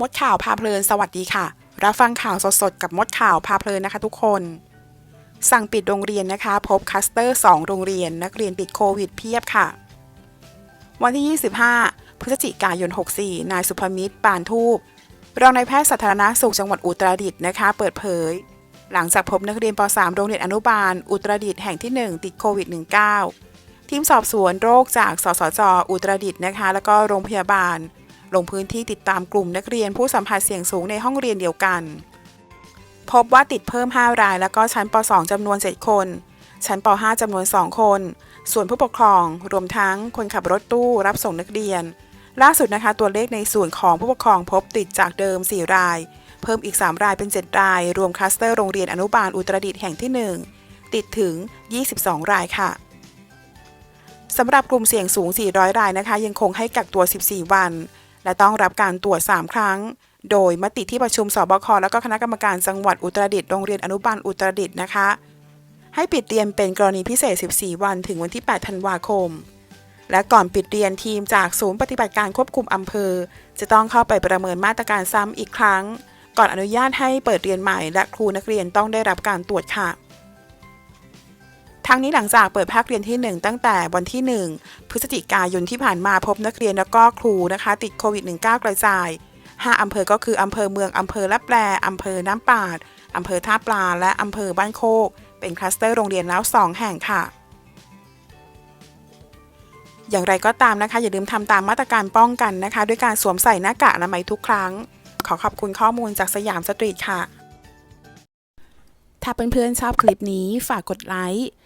มดข่าวพาเพลินสวัสดีค่ะ รับฟังข่าวสดๆ กับมดข่าวพาเพลินนะคะทุกคน สั่งปิดโรงเรียนนะคะ พบคัสเตอร์ 2 โรงเรียน นักเรียนติดโควิดเพียบค่ะ วันที่ 25 พฤศจิกายน 64 นายสุภมิตร ปานทูปรองนายแพทย์สาธารณสุขจังหวัดอุตรดิตถ์นะคะ เปิดเผย หลังจากพบนักเรียนป .3 โรงเรียนอนุบาล อุตรดิตถ์แห่งที่ 1 ติดโควิด -19 ทีมสอบสวนโรคจากสสจ อุตรดิตถ์นะคะ แล้วก็โรงพยาบาล ลงพื้นที่ติดตามกลุ่มนักเรียนผู้สัมผัสเสี่ยงสูงในห้องเรียนเดียวกัน พบว่าติดเพิ่ม 5 ราย แล้วก็ชั้นป .2 จำนวน 7 คน ชั้นป .5 จำนวน 2 คน ส่วนผู้ปกครอง รวมทั้งคนขับรถตู้รับส่งนักเรียน ล่าสุดนะคะ ตัวเลขในส่วนของผู้ปกครองพบติดจากเดิม 4 ราย เพิ่มอีก 3 รายเป็น 7 ราย รวมคลัสเตอร์โรงเรียนอนุบาลอุตรดิตถ์แห่งที่ 1 ติดถึง 22 รายค่ะสำหรับกลุ่มเสี่ยงสูง 400 รายนะคะ ยังคงให้กักตัว 14 วัน และต้องรับการตรวจ 3 ครั้ง โดยมติที่ประชุมสบคและก็คณะกรรมการจังหวัดอุตรดิตถ์โรงเรียนอนุบาลอุตรดิตถ์นะคะ ให้ปิดเรียนเป็นกรณีพิเศษ 14 วันถึงวันที่ 8 ธันวาคม และก่อนปิดเรียนทีมจากศูนย์ปฏิบัติการควบคุมอำเภอ จะต้องเข้าไปประเมินมาตรการซ้ำอีกครั้ง ก่อนอนุญาตให้เปิดเรียนใหม่ และครูนักเรียนต้องได้รับการตรวจค่ะ ทั้งนี้หลังจากเปิดภาคเรียนที่ 1 ตั้งแต่วันที่ 1 พฤศจิกายนที่ผ่านมาพบนักเรียนและก็ครูนะคะ ติดโควิด -19 กระจาย 5 อำเภอก็คืออำเภอเมือง อำเภอละแปลอำเภอน้ำปาดอำเภอท่าปลา และอำเภอบ้านโคก เป็นคลัสเตอร์โรงเรียนแล้ว 2 แห่งค่ะ อย่างไรก็ตามนะคะ อย่าลืมทำตามมาตรการป้องกันนะคะ ด้วยการสวมใส่หน้ากากอนามัยทุกครั้ง ขอขอบคุณข้อมูลจากสยามสตรีทค่ะ ถ้าเพื่อนๆชอบคลิปนี้ฝากกดไลค์